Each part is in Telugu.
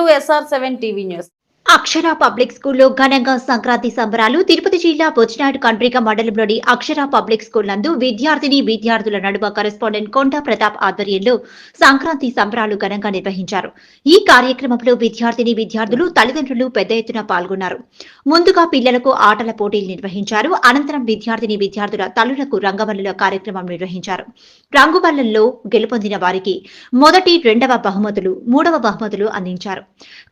To SR seven TV news Akshara public స్కూల్లో ఘనంగా సంక్రాంతి సంబరాలు తిరుపతి జిల్లా బొచ్చినాడు కండ్రిక మండలంలోని అక్షర పబ్లిక్ స్కూల్ నందు విద్యార్థిని విద్యార్థుల నడుమ కరెస్పాండెంట్ కొండా ప్రతాప్ ఆధ్వర్యంలో సంక్రాంతి సంబరాలు ఘనంగా నిర్వహించారు. ఈ కార్యక్రమంలో విద్యార్థిని విద్యార్థులు తల్లిదండ్రులు పెద్ద ఎత్తున పాల్గొన్నారు. ముందుగా పిల్లలకు ఆటల పోటీలు నిర్వహించారు. అనంతరం విద్యార్థిని విద్యార్థుల తల్లులకు రంగవల్లుల కార్యక్రమం నిర్వహించారు. రంగుబల్లల్లో గెలుపొందిన వారికి మొదటి రెండవ బహుమతులు మూడవ బహుమతులు అందించారు.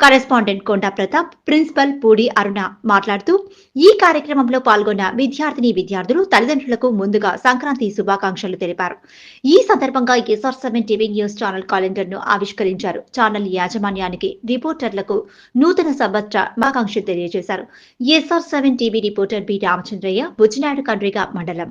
కరెస్పాండెంట్ కొండా ప్రతాప్ ప్రిన్సిపల్ పూడి అరుణ మాట్లాడుతూ ఈ కార్యక్రమంలో పాల్గొన్న విద్యార్థిని విద్యార్థులు తల్లిదండ్రులకు ముందుగా సంక్రాంతి శుభాకాంక్షలు తెలిపారు. ఈ సందర్భంగా SR seven TV news channel క్యాలెండర్ను ఆవిష్కరించారు. ఛానల్ యాజమాన్యానికి రిపోర్టర్లకు నూతన సంవత్సర శుభాకాంక్షలు తెలియజేశారు. SR seven TV reporter B Ramachandraiah Buchinaidu Kandriga మండలం.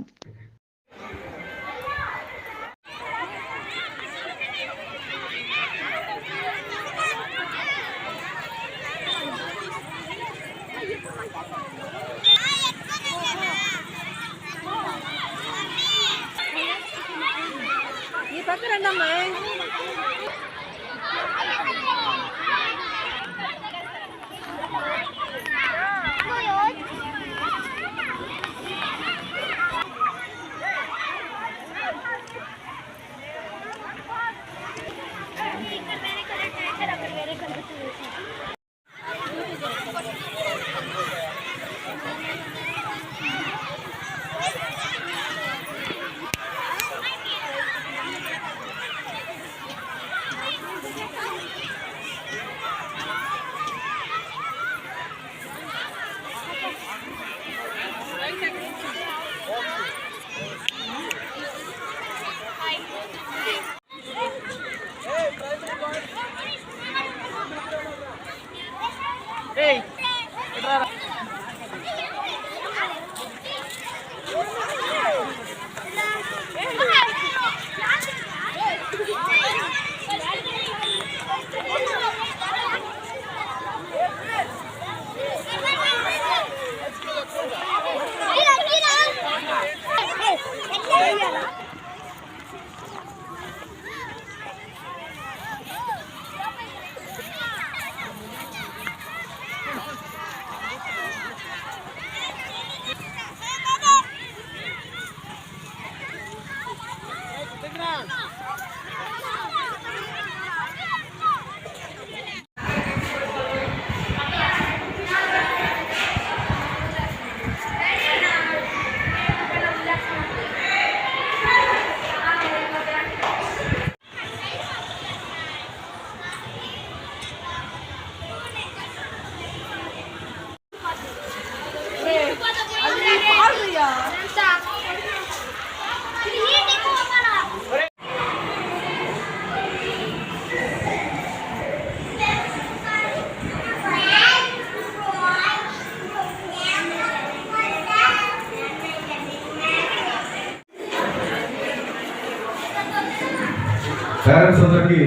పేరెంట్స్ అందరికీ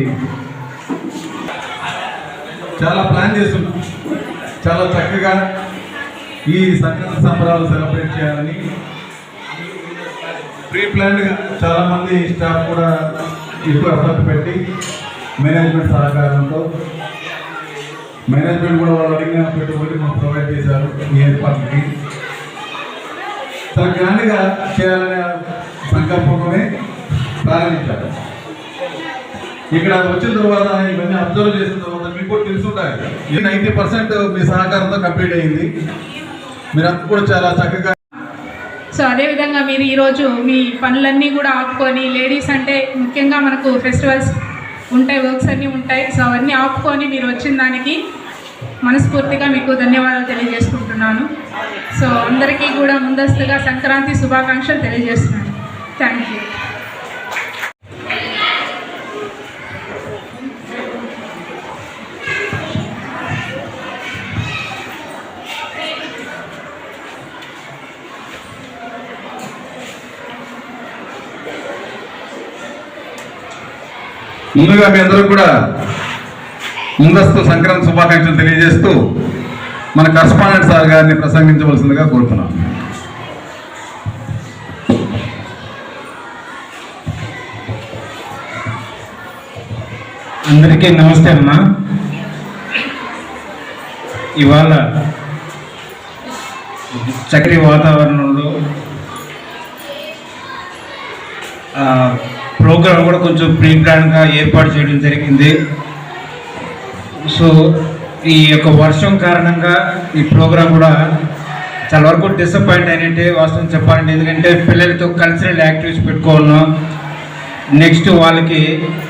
చాలా ప్లాన్ చేస్తున్నాం. చాలా చక్కగా ఈ సంక్రాంతి సంబరాలు సెలబ్రేట్ చేయాలని. ప్రీ ప్లాన్డ్గా చాలామంది స్టాఫ్ కూడా ఎక్కువ ఎఫర్ట్ పెట్టి మేనేజ్మెంట్ సహకారంతో మేనేజ్మెంట్ కూడా వాళ్ళు అడిగిన పెట్టుబడి మాకు ప్రొవైడ్ చేశారు ఈ ఏర్పాట్లకి చాలా గ్రాండ్గా చేయాలనే సంకల్పంలోనే ప్రారంభించారు. ఇక్కడ వచ్చిన తర్వాత ఇవన్నీ అబ్జర్వ్ చేసిన తర్వాత మీకు కూడా తెలుసుంటాయి ఈ నైంటీ పర్సెంట్ మీ సహకారంతో కంప్లీట్ అయింది. మీరంతా కూడా చాలా చక్కగా సో అదేవిధంగా మీరు ఈరోజు మీ పనులన్నీ కూడా ఆపుకొని లేడీస్ అంటే ముఖ్యంగా మనకు ఫెస్టివల్స్ ఉంటాయి వర్క్స్ అన్నీ ఉంటాయి. సో అవన్నీ ఆపుకొని మీరు వచ్చిన దానికి మనస్ఫూర్తిగా మీకు ధన్యవాదాలు తెలియజేసుకుంటున్నాను. సో అందరికీ కూడా ముందస్తుగా సంక్రాంతి శుభాకాంక్షలు తెలియజేస్తున్నాను. Thank you. ముందుగా మీ అందరూ కూడా ముందస్తు సంక్రాంతి శుభాకాంక్షలు తెలియజేస్తూ మన కరస్పాండెంట్ సార్ గారిని ప్రసంగించవలసిందిగా కోరుతున్నాం. అందరికీ నమస్తే అమ్మా. ఇవాళ చక్కటి వాతావరణంలో ప్రోగ్రాం కూడా కొంచెం ప్రీ ప్లాన్గా ఏర్పాటు చేయడం జరిగింది. సో ఈ యొక్క వర్షం కారణంగా ఈ ప్రోగ్రాం కూడా చాలా వరకు డిసప్పాయింట్ అయినట్టే వాస్తవం చెప్పాలంటే. ఎందుకంటే పిల్లలతో కల్చరల్ యాక్టివిటీస్ పెట్టుకోవాలన్నా నెక్స్ట్ వాళ్ళకి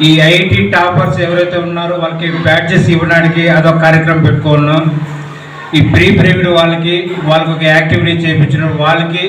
ఈ ఐఐటి టాపర్స్ ఎవరైతే ఉన్నారో వాళ్ళకి బ్యాడ్జెస్ ఇవ్వడానికి అదొక కార్యక్రమం పెట్టుకున్నాం ఈ ప్రీ ప్రైవేట్ వాళ్ళకి వాళ్ళకి ఒక యాక్టివిటీ చేయించడం వాళ్ళకి